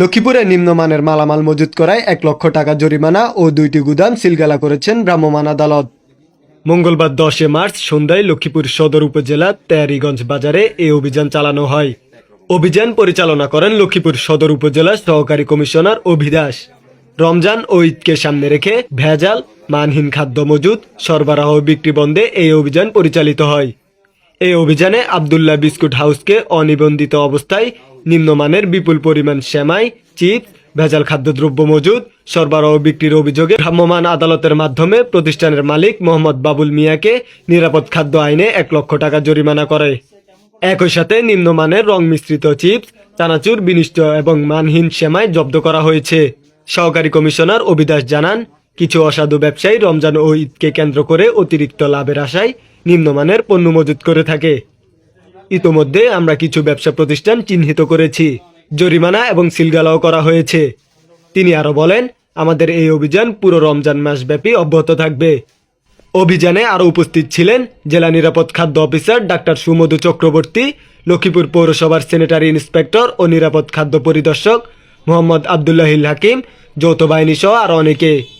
লক্ষ্মীপুরে নিম্নমানের মালামাল মজুত করায় এক লক্ষ টাকা জরিমানা ও দুইটি গুদাম সিলগালা করেছেন ভ্রাম্যমাণ আদালত। মঙ্গলবার দশে মার্চ সন্ধ্যায় লক্ষ্মীপুর সদর উপজেলা তেয়ারিগঞ্জ বাজারে এই অভিযান চালানো হয়। অভিযান পরিচালনা করেন লক্ষ্মীপুর সদর উপজেলা সহকারী কমিশনার অভিদাস। রমজান ও ঈদকে সামনে রেখে ভেজাল, মানহীন খাদ্য মজুদ সরবরাহ বিক্রি বন্ধে এই অভিযান পরিচালিত হয়। এই অভিযানে আবদুল্লাহ বিস্কুট হাউসকে অনিবন্ধিত অবস্থায় নিম্নমানের বিপুল পরিমাণ সেমাই, চিপস, ভেজাল খাদ্যদ্রব্য মজুদ, সরবরাহ বিক্রির অভিযোগে ভ্রাম্যমাণ আদালতের মাধ্যমে প্রতিষ্ঠানের মালিক মোহাম্মদ বাবুল মিয়াকে নিরাপদ খাদ্য আইনে এক লক্ষ টাকা জরিমানা করে। একই সাথে নিম্নমানের রং মিশ্রিত চিপস, চানাচুর, বিনিষ্ট এবং মানহীন সেমাই জব্দ করা হয়েছে। সহকারী কমিশনার অবিদাস জানান, কিছু অসাধু ব্যবসায়ী রমজান ও ঈদকে কেন্দ্র করে অতিরিক্ত লাভের আশায় নিম্নমানের পণ্য মজুত করে থাকে। ইতোমধ্যে আমরা কিছু ব্যবসা প্রতিষ্ঠান চিহ্নিত করেছি। জরিমানা এবং সিলগালাও করা হয়েছে। তিনি আরও বলেন, আমাদের এই অভিযান পুরো রমজান মাস ব্যাপী অব্যাহত থাকবে। অভিযানে আরও উপস্থিত ছিলেন জেলা নিরাপদ খাদ্য অফিসার ডাক্তার সুমধু চক্রবর্তী, লক্ষ্মীপুর পৌরসভার স্যানিটারি ইন্সপেক্টর ও নিরাপদ খাদ্য পরিদর্শক মোহাম্মদ আবদুল্লাহিল হাকিম, যৌথ বাহিনী সহ আরও অনেকে।